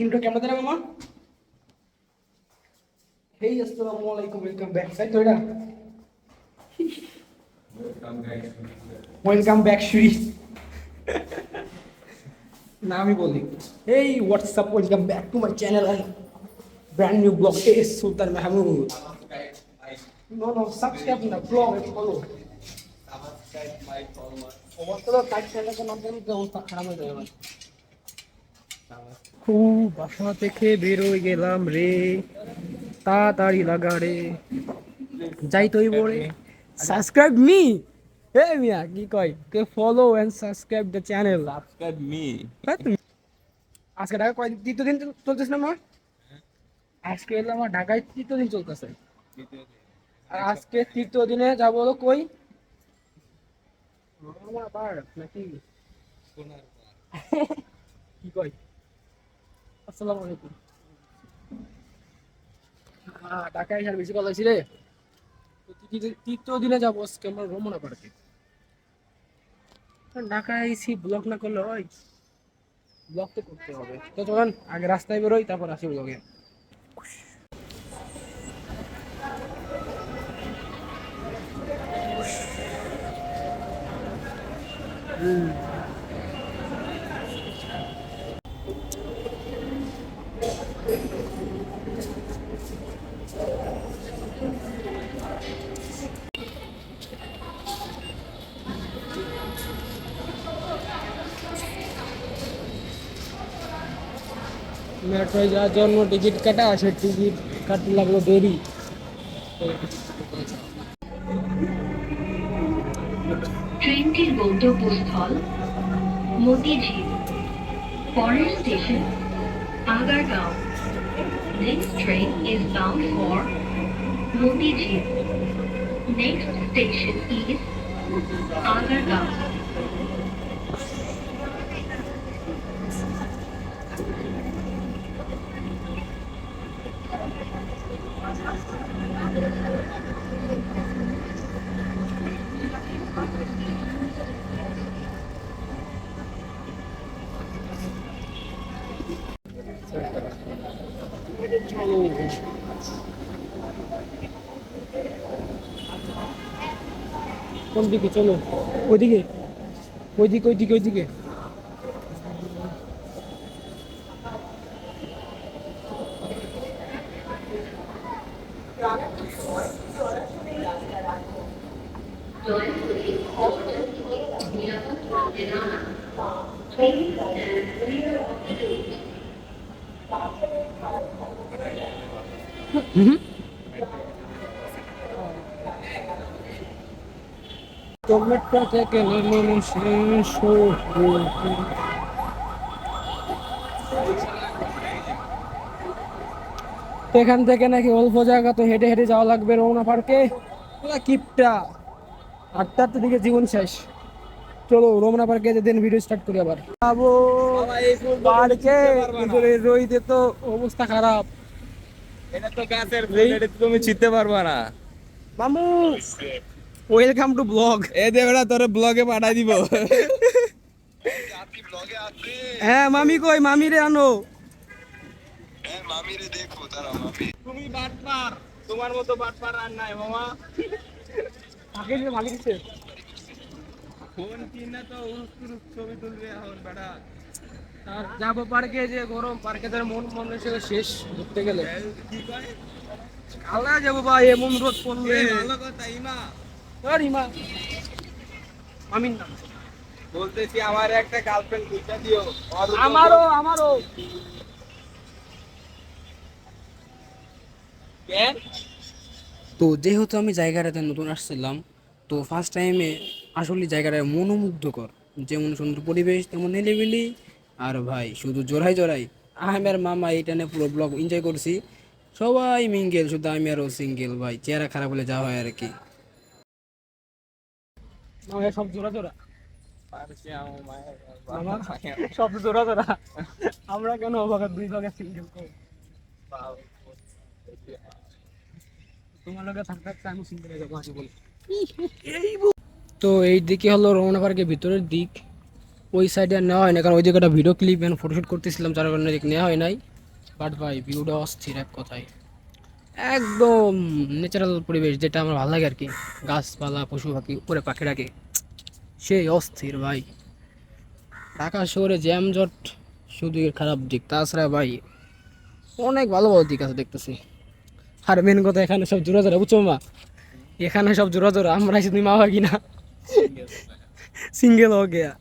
Intro কেমন দেন মামা? Hey আসসালামু আলাইকুম ওয়েলকাম ব্যাক তাই তো এটা? ওয়েলকাম ব্যাক শ্রী না আমি বলি। এই WhatsApp welcome back to my channel and brand new vlog S Sultan Mahmud no no subscribe না ব্লগ ফলো অবস্থা তো টাইট চ্যানেলকে নাম তো অবস্থা খারাপ হয়ে যাবে। খুব বাসা থেকে বেরোয় গেলাম রে। তাড়াতাড়ি লাগা রে। যাই তুই বলে সাবস্ক্রাইব মি হে মিয়া কি কয়? কে follow and subscribe the channel Subscribe me. আজকে ঢাকা কয় তৃতীয় দিন চলতেছে না আমার? আজকে এলো আমার ঢাকায় তৃতীয় দিন চলতেছে। আর আজকে তৃতীয় দিনে যাব হলো কই? নাকি কি কয়? আসসালামু আলাইকুম। ঢাকায় এসে আর বেশি কথা তো তৃতীয়- দিনে যাব আজকে আমরা রমনা পার্কে। ঢাকায় এসি ব্লক না করলে হয় ব্লগ তো করতে হবে। তো চলেন, আগে রাস্তায় বেরোই, তারপর আসি ব্লগে মেট্রোয় যাওয়ার জন্য টিকিট কাটা সে টিকিট কাটতে লাগল দেরি। ট্রেনটির গন্তব্যস্থল মতিঝিল, পরের station Agargaon. Next train is bound for Motijheel. Next station is Agargaon. কোন দিকে? চলো। ওইদিকে। ওইদিকে ওইদিকে ওইদিকে। শেষ এখান থেকে নাকি অল্প জায়গা তো হেঁটে হেঁটে যাওয়া লাগবে রৌনা পার্কে। পুরা কিপটা। আটটা আটটা দিকে জীবন শেষ। চলো রমনা পার্কে যেদিন ভিডিও স্টার্ট করি আবার। যাব পার্কে কিন্তু তো অবস্থা খারাপ। এটা তো গাছের ফুল, এটা তুমি চিনতে পারবা না। মামু ওয়েলকাম টু ব্লগ এ দেবড়া তোর ব্লগে পাঠাই দিব। হ্যাঁ মামি কই? মামি রে আনো তুমি বাটপার তোমার মতো বাটপার আর নাই মামা। ফোন কিনা তো ছবি তুলবে এখন বেটা। আর যাব পার্কে যে গরম পার্কে তার মন মনে ছিল শেষ ঘুরতে গেলে। কি কয় কালা যাব ভাই এমন রোদ পড়লে। ভালো কথা ইমা। আর ইমা আমিন নাম। বলতেছি আমার একটা গার্লফ্রেন্ড খুঁজা দিও। আমারও আমারও। তো যেহেতু আমি জায়গাটাতে নতুন আসছিলাম তো ফার্স্ট টাইমে আসলে জায়গাটা মনোমুগ্ধকর। যেমন সুন্দর পরিবেশ তেমন নিলিবিলি আর ভাই শুধু জোড়াই জোড়াই আহমের মামা এইটা নিয়ে পুরো ব্লগ এনজয় করছি। সবাই মিঙ্গেল শুধু আমি আরও সিঙ্গেল ভাই। চেহারা খারাপ হলে যা হয় আর কি। সব জোড়া জোড়া। আমার মায়ের আমার সব জোড়া জোড়া। আমরা কেন অবাক দুই ভাগে সিঙ্গেল তোমার লগে থাকতে থাকতে আমি সিঙ্গেল যাব হাসি বলে তো এই দিকে হলো রমনা পার্কের ভিতরের দিক। ওই সাইডে আর নেওয়া হয় না, কারণ ওই দিকে একটা ভিডিও ক্লিপ এন্ড ফটোশ্যুট করতেছিলাম, যার কারণে এদিকে নেওয়া হয় নাই। বাট ভাই ভিউটা অস্থির এক কথায়। একদম ন্যাচারাল পরিবেশ, যেটা আমার ভালো লাগে আর কি। গাছপালা পশু পাখি উপরে পাখি ডাকে সেই অস্থির ভাই। ঢাকা শহরে জ্যাম জট শুধু খারাপ দিক। তাছাড়া ভাই, অনেক ভালো ভালো দিক আছে দেখতেছি। আর মেন কথা এখানে সব জোড়া জোড়া বুঝছ মা এখানে সব জোড়া জোড়া আমরা তুমি মা ভাগি না সিঙ্গেল হো গিয়া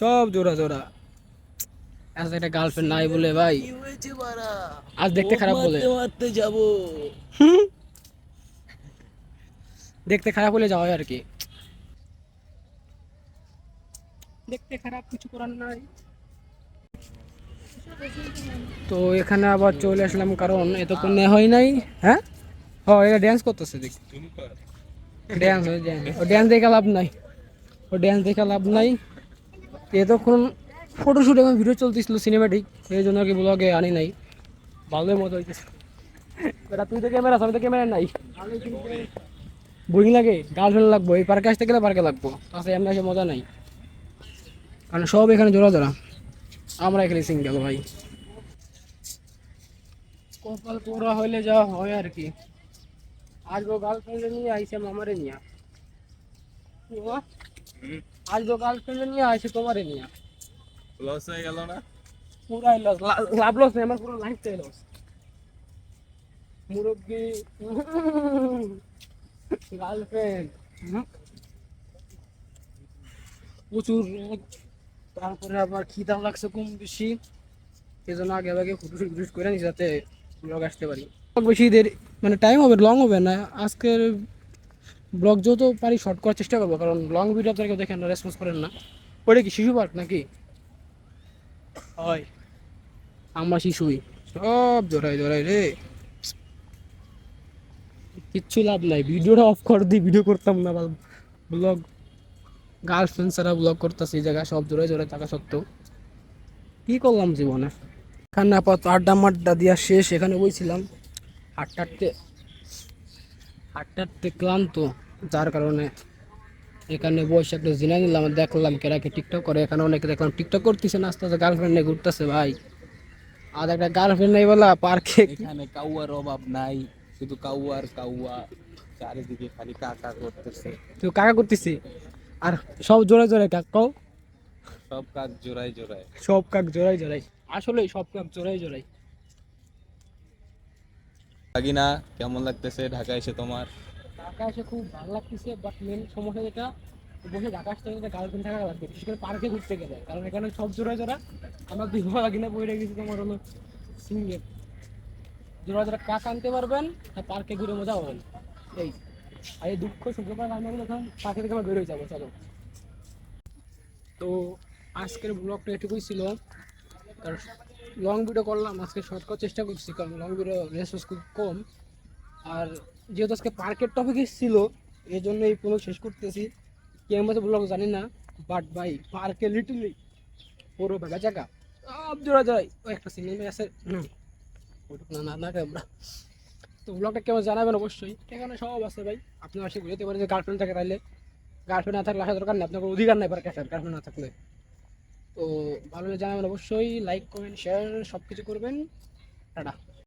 সব জোড়া জোড়া। আজ একটা গার্লফ্রেন্ড নাই বলে ভাই। আজ দেখতে খারাপ বলে। যাব দেখতে খারাপ হলে যাওয়া আর কি। দেখতে খারাপ কিছু করার নাই। তো এখানে আবার চলে আসলাম কারণ এতক্ষণ হয় নাই। হ্যাঁ? ও এটা ড্যান্স করতেছে দেখ। ড্যান্স ও ড্যান্স দেখে লাভ নাই। ও ড্যান্স দেখে লাভ নাই। এতক্ষণ ফটোশ্যুট এবং ভিডিও চলতেছিল সিনেমাটিক সেই জন্য আর কি ব্লগে আনি নাই। ভালোই মজা হইতেছে। বেটা, তুই তো ক্যামেরা আমি তো ক্যামেরা নাই। বোরিং লাগে গার্লফ্রেন্ড লাগবো, এই পার্কে আসতে গেলে পার্কে লাগবো। তাছাড়া এমনি আসে মজা নাই। কারণ সব এখানে জোড়া জোড়া আমরা এখানে সিঙ্গেল ভাই। কপাল পোড়া হইলে যা হয় আর কি। আসব গার্লফ্রেন্ডে নিয়ে আইসে মামারে নিয়ে। কি গো? আসব নিয়ে আইসে তোমারে নিয়ে। লস হয়ে গেল না? পুরাই লস লাভ লস নেই আমার পুরো লাইফটাই লস মুরব্বি গার্লফ্রেন্ড প্রচুর রোদ তারপরে আবার খিদাও লাগছে কম বেশি। এই জন্য আগে আগে ফুটুসুট ফুটুস করে নিচ্ছি যাতে ব্লগ আসতে পারি। বেশি দেরি মানে টাইম হবে লং হবে না। আজকের ব্লগ যত পারি শর্ট করার চেষ্টা করব, কারণ লং ভিডিও আপনারা কেউ দেখেন না রেসপন্স করেন না। ওটা কি শিশু পার্ক নাকি? হয়। আমরা শিশুই। সব জোড়াই জোড়াই রে। কিচ্ছু লাভ নাই। ভিডিওটা অফ করে দিই ভিডিও করতাম না ব্লগ গার্লফ্রেন্ড ছাড়া ব্লগ করতেছি এই জায়গায়, সব জোড়াই জোড়াই থাকা সত্ত্বেও। কি করলাম জীবনে? এখানে আপাতত আড্ডা মাড্ডা দিয়া শেষ, এখানে বইছিলাম। হাঁটতে হাঁটতে ক্লান্ত। যার কারণে এখানে বসে একটা জিনা নিলাম দেখলাম কেরাকে টিকটক করে। এখানে অনেকে দেখলাম টিকটক করতেছে না আস্তে আস্তে গার্লফ্রেন্ড নিয়ে ঘুরতেছে ভাই। আর একটা গার্লফ্রেন্ড নেই বলা পার্কে এখানে কাউয়ার অভাব নাই শুধু কাউয়ার কাউয়া চারিদিকে খালি কাকা করতেছে। তুই কাকা করতেছি? আর সব জোড়ায় জোড়ায় কাক কও। সব কাক জোড়াই জোড়াই সব কাক জোড়াই জোড়াই আসলেই সব কাক জোড়াই জোড়াই লাগিনা কেমন লাগতেছে ঢাকা এসে তোমার? ঢাকা এসে খুব ভালো লাগতেছে বাট মেন সমস্যা যেটা, বসে ঢাকা আসতে গেলে গার্লফ্রেন্ড থাকা লাগবে বিশেষ করে পার্কে ঘুরতে গেলে। কারণ এখানে সব জোড়া জোড়া, আমার দুই ভালো লাগে না বই রেখেছি তোমার হলো সিঙ্গেল জোড়া জোড়া কাক আনতে পারবেন, আর পার্কে ঘুরে মজা পাবেন। এই, আর এই দুঃখ শুক্রবার আমরা এখন পার্কে থেকে আমরা বেরোয় যাব, চলো। তো আজকের ব্লগটা এটুকুই ছিল, কারণ লং ভিডিও করলাম, আজকে শর্ট করার চেষ্টা করছি, কারণ লং ভিডিও রেসপন্স খুব কম। আর যেহেতু আজকে পার্কের টপিক ছিল এই জন্য এই পুরো শেষ করতেছি। কেমন ব্লগ জানি না বাট ভাই পার্কে লিটলি পুরো বেগা জায়গা, সব জোড়া জোড়াই ও একটা সিনেমা আছে না না না আমরা তো ব্লগটা কেমন জানাবেন অবশ্যই। এখানে সব আছে ভাই। আপনি আসে বুঝতে পারেন যে গার্লফ্রেন্ড থাকে তাইলে গার্লফ্রেন্ড না থাকলে আসার দরকার নেই, আপনার অধিকার নাই পার্কে আসার গার্লফ্রেন্ড না থাকলে। তো ভালো জানাবেন অবশ্যই লাইক কমেন্ট শেয়ার সব কিছু করবেন। টাটা।